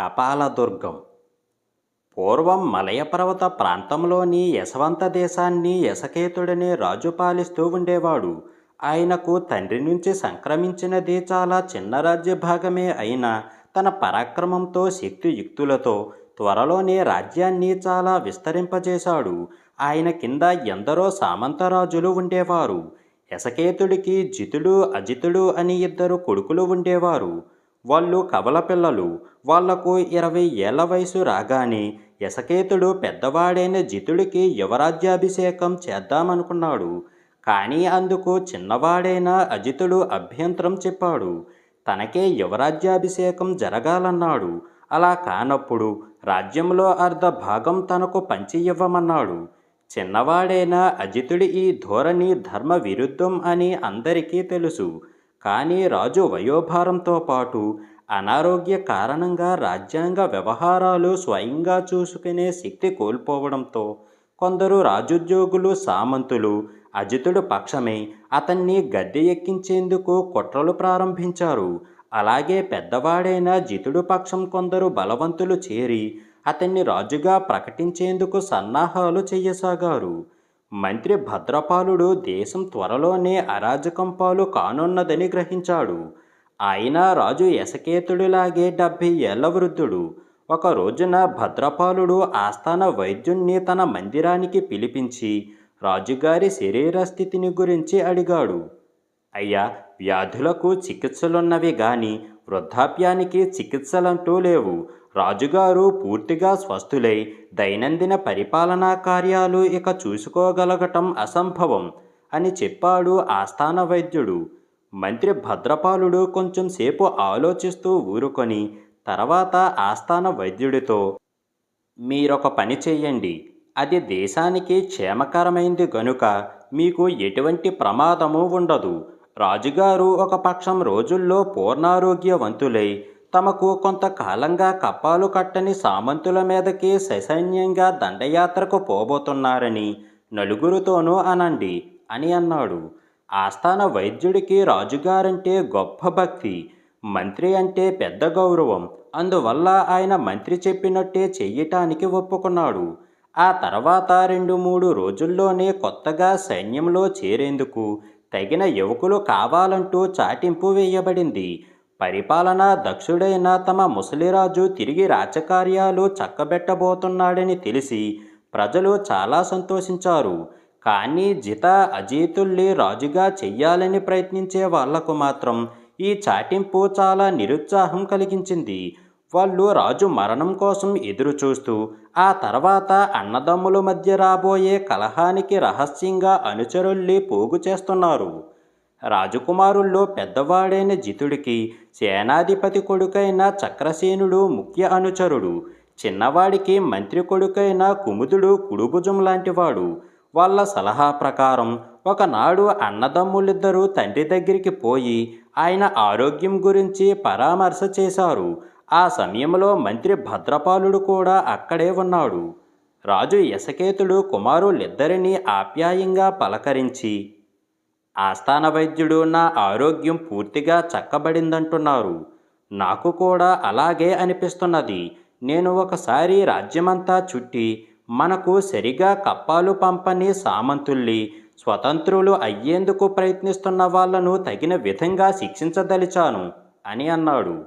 కపాలదుర్గం. పూర్వం మలయపర్వత ప్రాంతంలోని యశవంత దేశాన్ని యశకేతుడనే రాజు పాలిస్తూ ఉండేవాడు. ఆయనకు తండ్రి నుంచి సంక్రమించినది చాలా చిన్న రాజ్య భాగమే అయినా తన పరాక్రమంతో శక్తియుక్తులతో త్వరలోనే రాజ్యాన్ని చాలా విస్తరింపజేశాడు. ఆయన కింద ఎందరో సామంతరాజులు ఉండేవారు. యశకేతుడికి జితుడు అజితుడు అని ఇద్దరు కొడుకులు ఉండేవారు. వాళ్ళు కవల పిల్లలు. వాళ్ళకు ఇరవై ఏళ్ళ వయసు రాగానే యశకేతుడు పెద్దవాడైన జితుడికి యువరాజ్యాభిషేకం చేద్దామనుకున్నాడు. కానీ అందుకు చిన్నవాడైన అజితుడు అభ్యంతరం చెప్పాడు. తనకే యువరాజ్యాభిషేకం జరగాలన్నాడు. అలా కానప్పుడు రాజ్యంలో అర్ధ భాగం తనకు పంచి ఇవ్వమన్నాడు. చిన్నవాడైన అజితుడి ఈ ధోరణి ధర్మ విరుద్ధం అని అందరికీ తెలుసు. కానీ రాజు వయోభారంతో పాటు అనారోగ్య కారణంగా రాజ్యాంగ వ్యవహారాలు స్వయంగా చూసుకునే శక్తి కోల్పోవడంతో కొందరు రాజుద్యోగులు సామంతులు అజితుడు పక్షమే అతన్ని గద్దె ఎక్కించేందుకు కుట్రలు ప్రారంభించారు. అలాగే పెద్దవాడైన జితుడు పక్షం కొందరు బలవంతులు చేరి అతన్ని రాజుగా ప్రకటించేందుకు సన్నాహాలు చేయసాగారు. మంత్రి భద్రపాలుడు దేశం త్వరలోనే అరాజకం పాలు కానున్నదని గ్రహించాడు. ఆయన రాజు యశకేతుడిలాగే డెబ్భై ఏళ్ళ వృద్ధుడు. ఒక రోజున భద్రపాలుడు ఆస్థాన వైద్యుణ్ణి తన మందిరానికి పిలిపించి రాజుగారి శరీర స్థితిని గురించి అడిగాడు. అయ్యా వ్యాధులకు చికిత్సలున్నవి గాని వృద్ధాప్యానికి చికిత్సలంటూ లేవు. రాజుగారు పూర్తిగా స్వస్థులై దైనందిన పరిపాలనా కార్యాలు ఇక చూసుకోగలగటం అసంభవం అని చెప్పాడు ఆస్థాన వైద్యుడు. మంత్రి భద్రపాలుడు కొంచెం సేపు ఆలోచిస్తూ ఊరుకొని తర్వాత ఆస్థాన వైద్యుడితో మీరొక పని చెయ్యండి. అది దేశానికి క్షేమకరమైంది గనుక మీకు ఎటువంటి ప్రమాదము ఉండదు. రాజుగారు ఒక పక్షం రోజుల్లో పూర్ణారోగ్యవంతులై తమకు కొంతకాలంగా కప్పాలు కట్టని సామంతుల మీదకి ససైన్యంగా దండయాత్రకు పోబోతున్నారని నలుగురితోనూ అనండి అని అన్నాడు. ఆస్థాన వైద్యుడికి రాజుగారంటే గొప్ప భక్తి మంత్రి అంటే పెద్ద గౌరవం. అందువల్ల ఆయన మంత్రి చెప్పినట్టే చెయ్యటానికి ఒప్పుకున్నాడు. ఆ తర్వాత రెండు మూడు రోజుల్లోనే కొత్తగా సైన్యంలో చేరేందుకు తగిన యువకులు కావాలంటూ చాటింపు వేయబడింది. పరిపాలనా దక్షుడైన తమ ముసలిరాజు తిరిగి రాజకార్యాలు చక్కబెట్టబోతున్నాడని తెలిసి ప్రజలు చాలా సంతోషించారు. కానీ జిత అజీతుల్ని రాజుగా చెయ్యాలని ప్రయత్నించే వాళ్ళకు మాత్రం ఈ చాటింపు చాలా నిరుత్సాహం కలిగించింది. వాళ్ళు రాజు మరణం కోసం ఎదురు చూస్తూ ఆ తర్వాత అన్నదమ్ముల మధ్య రాబోయే కలహానికి రహస్యంగా అనుచరుల్ని పోగు చేస్తున్నారు. రాజకుమారుల్లో పెద్దవాడైన జితుడికి సేనాధిపతి కొడుకైన చక్రసేనుడు ముఖ్య అనుచరుడు. చిన్నవాడికి మంత్రి కొడుకైన కుముదుడు కుడుభుజం లాంటివాడు. వాళ్ళ సలహా ప్రకారం ఒకనాడు అన్నదమ్ములిద్దరూ తండ్రి దగ్గరికి పోయి ఆయన ఆరోగ్యం గురించి పరామర్శ చేశారు. ఆ సమయంలో మంత్రి భద్రపాలుడు కూడా అక్కడే ఉన్నాడు. రాజు యశకేతుడు కుమారులిద్దరినీ ఆప్యాయంగా పలకరించి ఆస్థాన వైద్యుడు నా ఆరోగ్యం పూర్తిగా చక్కబడిందంటున్నారు. నాకు కూడా అలాగే అనిపిస్తున్నది. నేను ఒకసారి రాజ్యమంతా చుట్టి మనకు సరిగా కప్పాలు పంపని సామంతుల్ని స్వతంత్రులు అయ్యేందుకు ప్రయత్నిస్తున్న వాళ్ళను తగిన విధంగా శిక్షించదలిచాను అని అన్నాడు.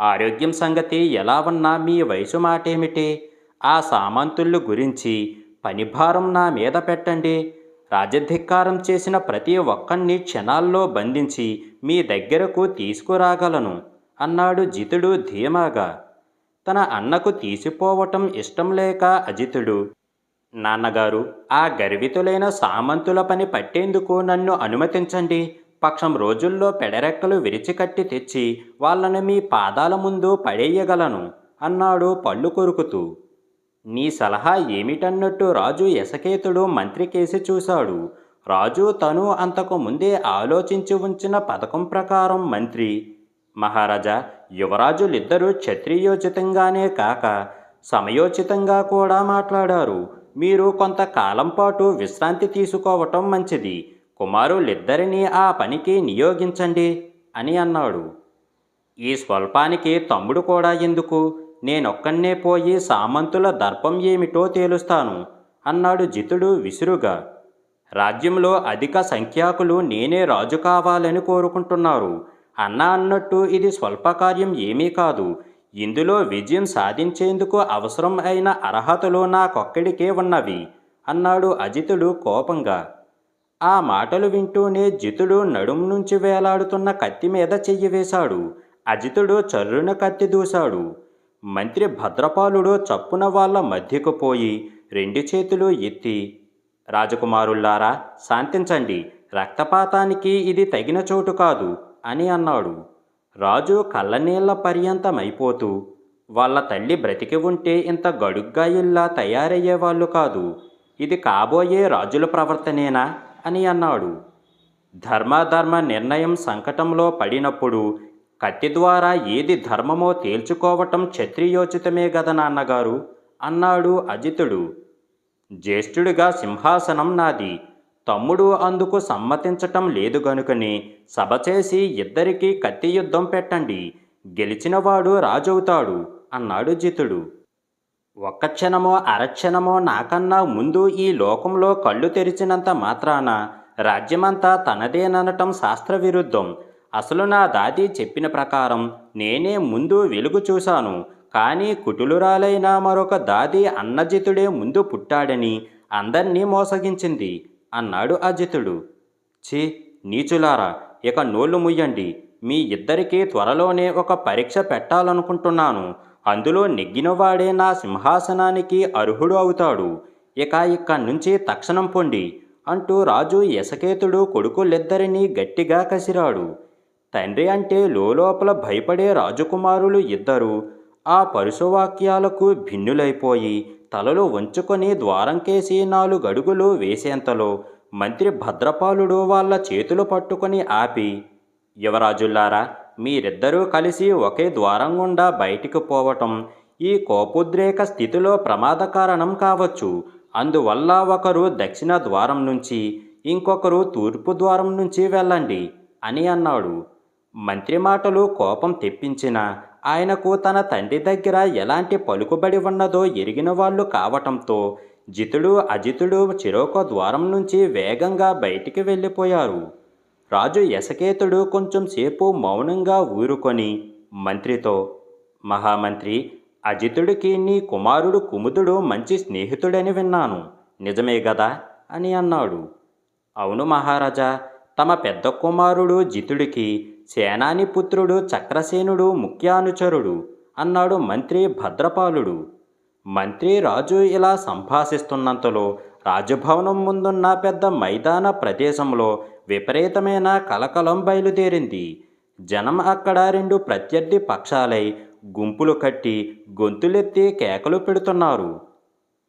ఆరోగ్యం సంగతి ఎలా ఉన్నా మీ వయసు మాటేమిటి? ఆ సామంతుళ్ళు గురించి పనిభారం నా మీద పెట్టండి. రాజధిక్కారం చేసిన ప్రతి ఒక్కరిని క్షణాల్లో బంధించి మీ దగ్గరకు తీసుకురాగలను అన్నాడు జితుడు ధీమాగా. తన అన్నకు తీసిపోవటం ఇష్టం లేక అజితుడు నాన్నగారు ఆ గర్వితులైన సామంతుల పని పట్టేందుకు నన్ను అనుమతించండి. పక్షం రోజుల్లో పెడరెక్కలు విరిచికట్టి తెచ్చి వాళ్ళను మీ పాదాల ముందు పడేయగలను అన్నాడు పళ్ళు కొరుకుతూ. నీ సలహా ఏమిటన్నట్టు రాజు యశకేతుడు మంత్రికేసి చూశాడు. రాజు తను అంతకు ముందే ఆలోచించి ఉంచిన పథకం ప్రకారం మంత్రి. మహారాజా యువరాజులిద్దరూ క్షత్రియోచితంగానే కాక సమయోచితంగా కూడా మాట్లాడారు. మీరు కొంతకాలం పాటు విశ్రాంతి తీసుకోవటం మంచిది. కుమారులిద్దరినీ ఆ పనికి నియోగించండి అని అన్నాడు. ఈ స్వల్పానికి తమ్ముడు కూడా ఎందుకు? నేనొక్కన్నే పోయి సామంతుల దర్పం ఏమిటో తేలుస్తాను అన్నాడు జితుడు విసురుగా. రాజ్యంలో అధిక సంఖ్యాకులు నేనే రాజు కావాలని కోరుకుంటున్నారు. అన్న అన్నట్టు ఇది స్వల్పకార్యం ఏమీ కాదు. ఇందులో విజయం సాధించేందుకు అవసరం అయిన అర్హతలు నాకొక్కడికే ఉన్నవి అన్నాడు అజితుడు కోపంగా. ఆ మాటలు వింటూనే జితుడు నడుం నుంచి వేలాడుతున్న కత్తి మీద చెయ్యి వేశాడు. అజితుడు చర్రున కత్తి దూశాడు. మంత్రి భద్రపాలుడు చప్పున వాళ్ళ మధ్యకు పోయి రెండు చేతులు ఎత్తి రాజకుమారుల్లారా శాంతించండి. రక్తపాతానికి ఇది తగిన చోటు కాదు అని అన్నాడు. రాజు కళ్ళనీళ్ళ పర్యంతమైపోతూ వాళ్ళ తల్లి బ్రతికి ఉంటే ఇంత గడుగ్గా ఇల్లా తయారయ్యేవాళ్ళు కాదు. ఇది కాబోయే రాజుల ప్రవర్తనేనా? అని అన్నాడు. ధర్మాధర్మ నిర్ణయం సంకటంలో పడినప్పుడు కత్తి ద్వారా ఏది ధర్మమో తేల్చుకోవటం క్షత్రియోచితమే గద నాన్నగారు? అన్నాడు అజితుడు. జ్యేష్ఠుడిగా సింహాసనం నాది. తమ్ముడు అందుకు సమ్మతించటం లేదు గనుకని సభ చేసి ఇద్దరికీ కత్తి యుద్ధం పెట్టండి. గెలిచినవాడు రాజవుతాడు అన్నాడు జితుడు. ఒక్క క్షణమో అరక్షణమో నాకన్నా ముందు ఈ లోకంలో కళ్ళు తెరిచినంత మాత్రాన రాజ్యమంతా తనదేననటం శాస్త్రవిరుద్ధం. అసలు నా దాది చెప్పిన ప్రకారం నేనే ముందు వెలుగు చూశాను. కానీ కుటులురాలైన మరొక దాది అన్నజితుడే ముందు పుట్టాడని అందర్నీ మోసగించింది అన్నాడు అజితుడు. ఛీ నీచులారా ఇక నోళ్ళు ముయ్యండి. మీ ఇద్దరికీ త్వరలోనే ఒక పరీక్ష పెట్టాలనుకుంటున్నాను. అందులో నెగ్గినవాడే నా సింహాసనానికి అర్హుడు అవుతాడు. ఇక ఇక్కడి నుంచి తక్షణం పొండి అంటూ రాజు యశకేతుడు కొడుకులిద్దరినీ గట్టిగా కసిరాడు. తండ్రి అంటే లోపల భయపడే రాజకుమారులు ఇద్దరు ఆ పరుశవాక్యాలకు భిన్నులైపోయి తలలు వంచుకొని ద్వారంకేసి నాలుగడుగులు వేసేంతలో మంత్రి భద్రపాలుడు వాళ్ళ చేతులు పట్టుకొని ఆపి యువరాజుల్లారా మీరిద్దరూ కలిసి ఒకే ద్వారం గుండా బయటికి పోవటం ఈ కోపోద్రేక స్థితిలో ప్రమాద కారణం కావచ్చు. అందువల్ల ఒకరు దక్షిణ ద్వారం నుంచి ఇంకొకరు తూర్పు ద్వారం నుంచి వెళ్ళండి అని అన్నాడు. మంత్రి మాటలు కోపం తెప్పించినా ఆయనకు తన తండ్రి దగ్గర ఎలాంటి పలుకుబడి ఉన్నదో ఎరిగిన వాళ్ళు కావటంతో జితుడు అజితుడు చిరోక ద్వారం నుంచి వేగంగా బయటికి వెళ్ళిపోయారు. రాజు యశకేతుడు కొంచెం సేపు మౌనంగా ఊరుకొని మంత్రితో మహామంత్రి అజితుడికి నీ కుమారుడు కుముదుడు మంచి స్నేహితుడని విన్నాను. నిజమే గదా అని అన్నాడు. అవును మహారాజా తమ పెద్ద కుమారుడు జితుడికి సేనాని పుత్రుడు చక్రసేనుడు ముఖ్యానుచరుడు అన్నాడు మంత్రి భద్రపాలుడు. మంత్రి రాజు ఇలా సంభాషిస్తున్నంతలో రాజభవనం ముందున్న పెద్ద మైదాన ప్రదేశంలో విపరీతమైన కలకలం బయలుదేరింది. జనం అక్కడ రెండు ప్రత్యర్థి పక్షాలై గుంపులు కట్టి గొంతులెత్తి కేకలు పెడుతున్నారు.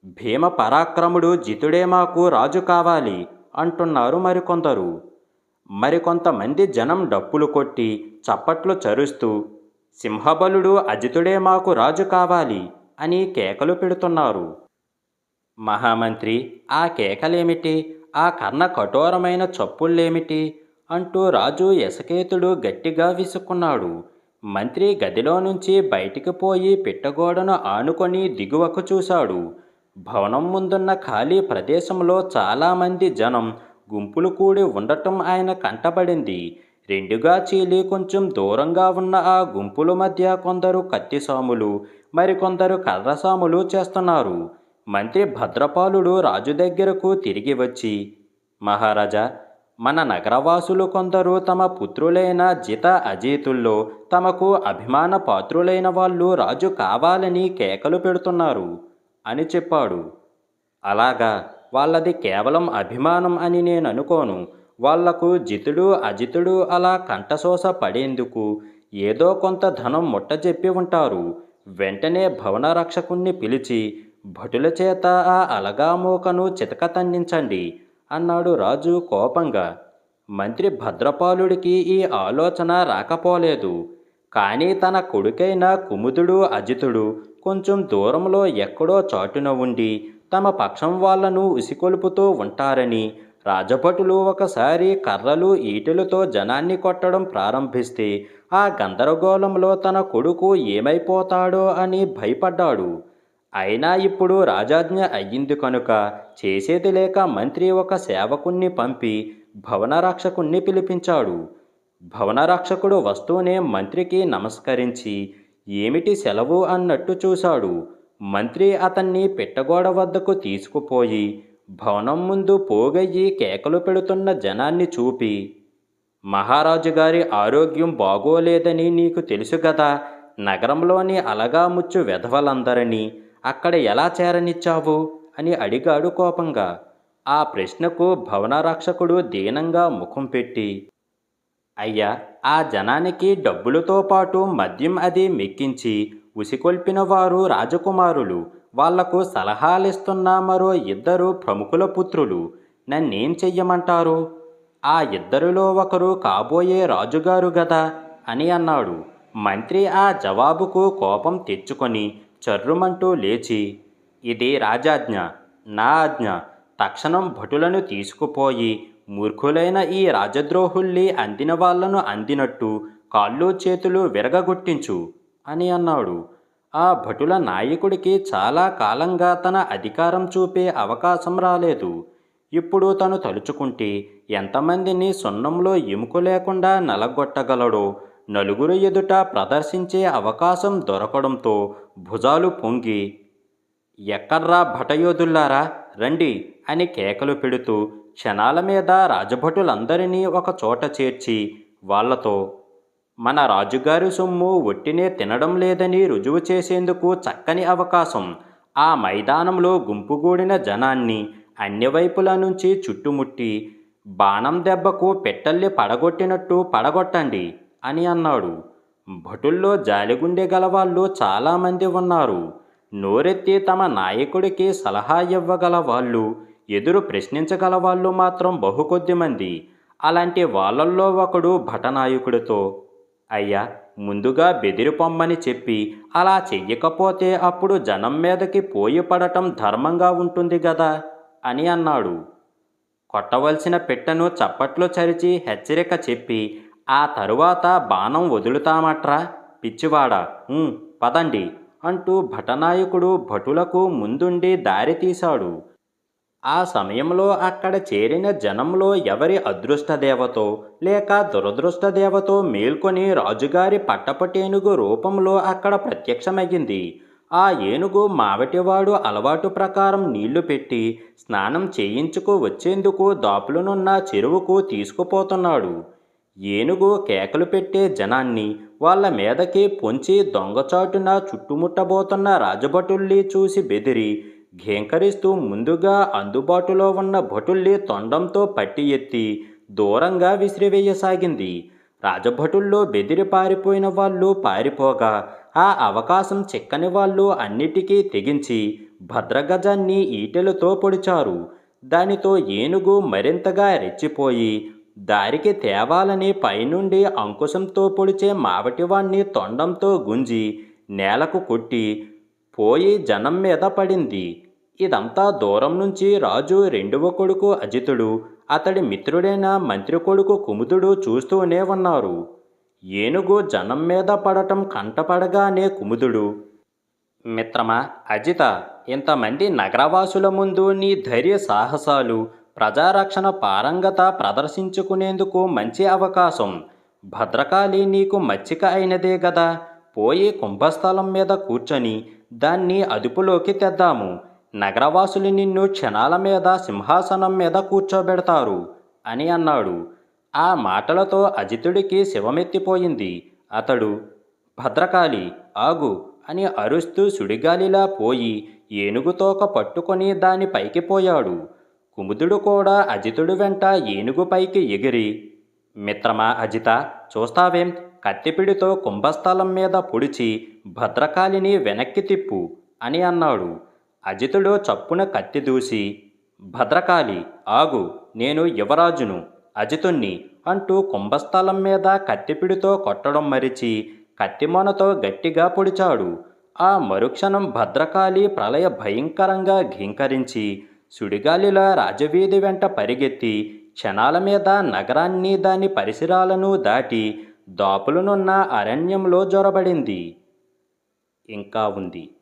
భీమ పరాక్రముడు జితుడే మాకు రాజు కావాలి అంటున్నారు మరికొందరు. మరికొంతమంది జనం డప్పులు కొట్టి చప్పట్లు చరుస్తూ సింహబలుడు అజితుడే మాకు రాజు కావాలి అని కేకలు పెడుతున్నారు. మహామంత్రి ఆ కేకలేమిటి? ఆ కర్ణ కఠోరమైన చప్పుళ్ళేమిటి? అంటూ రాజు యశకేతుడు గట్టిగా విసుక్కున్నాడు. మంత్రి గదిలో నుంచి బయటికి పోయి పిట్టగోడను ఆనుకొని దిగువకు చూశాడు. భవనం ముందున్న ఖాళీ ప్రదేశంలో చాలామంది జనం గుంపులు కూడి ఉండటం ఆయన కంటపడింది రెండుగా చీలి కొంచెం దూరంగా ఉన్న ఆ గుంపుల మధ్య కొందరు కత్తిసాములు మరికొందరు కర్రసాములు చేస్తున్నారు. మంత్రి భద్రపాలుడు రాజు దగ్గరకు తిరిగి వచ్చి మహారాజా మన నగరవాసులు కొందరు తమ పుత్రులైన జిత అజీతుల్లో తమకు అభిమాన పాత్రులైన వాళ్ళు రాజు కావాలని కేకలు పెడుతున్నారు అని చెప్పాడు. అలాగా వాళ్ళది కేవలం అభిమానం అని నేను అనుకోను వాళ్ళకు జితుడు అజితుడు అలా కంఠశోష పడేందుకు ఏదో కొంత ధనం ముట్టజెప్పి ఉంటారు. వెంటనే భవన రక్షకుణ్ణి పిలిచి భటుల చేత ఆ అలగామూకను చితక తన్నించండి అన్నాడు రాజు కోపంగా. మంత్రి భద్రపాలుడికి ఈ ఆలోచన రాకపోలేదు. కానీ తన కొడుకైన కుముదుడు అజితుడు కొంచెం దూరంలో ఎక్కడో చాటున ఉండి తమ పక్షం వాళ్ళను ఉసికొలుపుతూ ఉంటారని రాజభటులు ఒకసారి కర్రలు ఈటెలతో జనాన్ని కొట్టడం ప్రారంభిస్తే ఆ గందరగోళంలో తన కొడుకు ఏమైపోతాడో అని భయపడ్డాడు. అయినా ఇప్పుడు రాజాజ్ఞ అయ్యింది కనుక చేసేది లేక మంత్రి ఒక సేవకుణ్ణి పంపి భవనరక్షకుణ్ణి పిలిపించాడు. భవనరక్షకుడు వస్తూనే మంత్రికి నమస్కరించి ఏమిటి సెలవు? అన్నట్టు చూశాడు. మంత్రి అతన్ని పెట్టగోడ వద్దకు తీసుకుపోయి భవనం ముందు పోగయ్యి కేకలు పెడుతున్న జనాన్ని చూపి మహారాజు గారి ఆరోగ్యం బాగోలేదని నీకు తెలుసు కదా నగరంలోని అలగా ముచ్చు వెధవలందరినీ అక్కడ ఎలా చేరనిచ్చావు? అని అడిగాడు కోపంగా. ఆ ప్రశ్నకు భవనరక్షకుడు దీనంగా ముఖం పెట్టి అయ్యా ఆ జనానికి డబ్బులతో పాటు మద్యం అది మెక్కించి ఉసికొల్పిన వారు రాజకుమారులు. వాళ్ళకు సలహాలిస్తున్న మరో ఇద్దరు ప్రముఖుల పుత్రులు. నన్నేం చెయ్యమంటారు? ఆ ఇద్దరిలో ఒకరు కాబోయే రాజుగారు గదా అని అన్నాడు. మంత్రి ఆ జవాబుకు కోపం తెచ్చుకొని చర్రుమంటూ లేచి ఇది రాజాజ్ఞ నా ఆజ్ఞ. తక్షణం భటులను తీసుకుపోయి మూర్ఖులైన ఈ రాజద్రోహుల్ని అందిన వాళ్ళను అందినట్టు కాళ్ళు చేతులు విరగగొట్టించు. అని అన్నాడు. ఆ భటుల నాయకుడికి చాలా కాలంగా తన అధికారం చూపే అవకాశం రాలేదు. ఇప్పుడు తను తలుచుకుంటే ఎంతమందిని సున్నంలో ఎముక లేకుండా నలగొట్టగలడో నలుగురు ఎదుట ప్రదర్శించే అవకాశం దొరకడంతో భుజాలు పొంగి ఎక్కడ్రా భటయోధుల్లారా రండి అని కేకలు పెడుతూ క్షణాల మీద రాజభటులందరినీ ఒక చోట చేర్చి వాళ్ళతో మన రాజుగారి సొమ్ము ఒట్టినే తినడం లేదని రుజువు చేసేందుకు చక్కని అవకాశం. ఆ మైదానంలో గుంపుగూడిన జనాన్ని అన్ని వైపుల నుంచి చుట్టుముట్టి బాణం దెబ్బకు పెట్టల్లి పడగొట్టినట్టు పడగొట్టండి అని అన్నాడు. భటుల్లో జాలిగుండె గలవాళ్ళు చాలామంది ఉన్నారు. నోరెత్తి తమ నాయకుడికి సలహా ఇవ్వగల వాళ్ళు ఎదురు ప్రశ్నించగల వాళ్ళు మాత్రం బహుకొద్ది మంది. అలాంటి వాళ్ళల్లో ఒకడు భటనాయకుడితో అయ్యా ముందుగా బెదిరిపొమ్మని చెప్పి అలా చెయ్యకపోతే అప్పుడు జనం మీదకి పోయి పడటం ధర్మంగా ఉంటుంది గదా? అని అన్నాడు. కొట్టవలసిన పెట్టెను చప్పట్లో చరిచి హెచ్చరిక చెప్పి ఆ తరువాత బాణం వదులుతామట్రా? పిచ్చివాడా పదండి అంటూ భటనాయకుడు భటులకు ముందుండి దారి తీశాడు. ఆ సమయంలో అక్కడ చేరిన జనంలో ఎవరి అదృష్ట దేవతో లేక దురదృష్ట దేవతో మేల్కొని రాజుగారి పట్టపటేనుగు రూపంలో అక్కడ ప్రత్యక్షమయ్యింది. ఆ ఏనుగు మావటివాడు అలవాటు ప్రకారం నీళ్ళు పెట్టి స్నానం చేయించుకు వచ్చేందుకు దాపులనున్న చెరువుకు తీసుకుపోతున్నాడు. ఏనుగు కేకలు పెట్టే జనాన్ని వాళ్ళ మీదకి పొంచి దొంగచాటున చుట్టుముట్టబోతున్న రాజభటుల్ని చూసి బెదిరి ఘేంకరిస్తూ ముందుగా అందుబాటులో ఉన్న భటుల్ని తొండంతో పట్టి ఎత్తి దూరంగా విసిరివేయసాగింది. రాజభటుల్లో బెదిరి పారిపోయిన వాళ్ళు పారిపోగా ఆ అవకాశం చిక్కని వాళ్ళు అన్నిటికీ తెగించి భద్రగజాన్ని ఈటెలతో పొడిచారు. దానితో ఏనుగు మరింతగా రెచ్చిపోయి దారికి తేవాలని పైనుండి అంకుశంతో పొడిచే మావటివాణ్ణి తొండంతో గుంజి నేలకు కొట్టి పోయి జనం మీద పడింది. ఇదంతా దూరం నుంచి రాజు రెండవ కొడుకు అజితుడు అతడి మిత్రుడైన మంత్రి కొడుకు కుముదుడు చూస్తూనే ఉన్నారు. ఏనుగు జనం మీద పడటం కంటపడగానే కుముదుడు మిత్రమా అజిత ఇంతమంది నగరవాసుల ముందు నీ ధైర్య సాహసాలు ప్రజారక్షణ పారంగత ప్రదర్శించుకునేందుకు మంచి అవకాశం. భద్రకాళి నీకు మచ్చిక అయినదే గదా పోయి కుంభస్థలం మీద కూర్చొని దాన్ని అదుపులోకి తెద్దాము. నగరవాసులు నిన్ను క్షణాల మీద సింహాసనం మీద కూర్చోబెడతారు అని అన్నాడు. ఆ మాటలతో అజితుడికి శివమెత్తిపోయింది. అతడు భద్రకాళి ఆగు అని అరుస్తూ సుడిగాలిలా పోయి ఏనుగుతోక పట్టుకొని దాని పైకి పోయాడు. కుముదుడు కూడా అజితుడు వెంట ఏనుగుపైకి ఎగిరి మిత్రమా అజిత చూస్తావేం? కత్తిపిడితో కుంభస్థలం మీద పొడిచి భద్రకాళిని వెనక్కి తిప్పు అని అన్నాడు. అజితుడు చప్పున కత్తి దూసి భద్రకాళి ఆగు నేను యువరాజును అజితుణ్ణి అంటూ కుంభస్థలం మీద కత్తిపిడితో కొట్టడం మరిచి కత్తిమొనతో గట్టిగా పొడిచాడు. ఆ మరుక్షణం భద్రకాళి ప్రళయ భయంకరంగా ఘీంకరించి సుడిగాలిలో రాజవీధి వెంట పరిగెత్తి క్షణాల మీద నగరాన్ని దాని పరిసరాలను దాటి దాపులనున్న అరణ్యంలో జొరబడింది. ఇంకా ఉంది.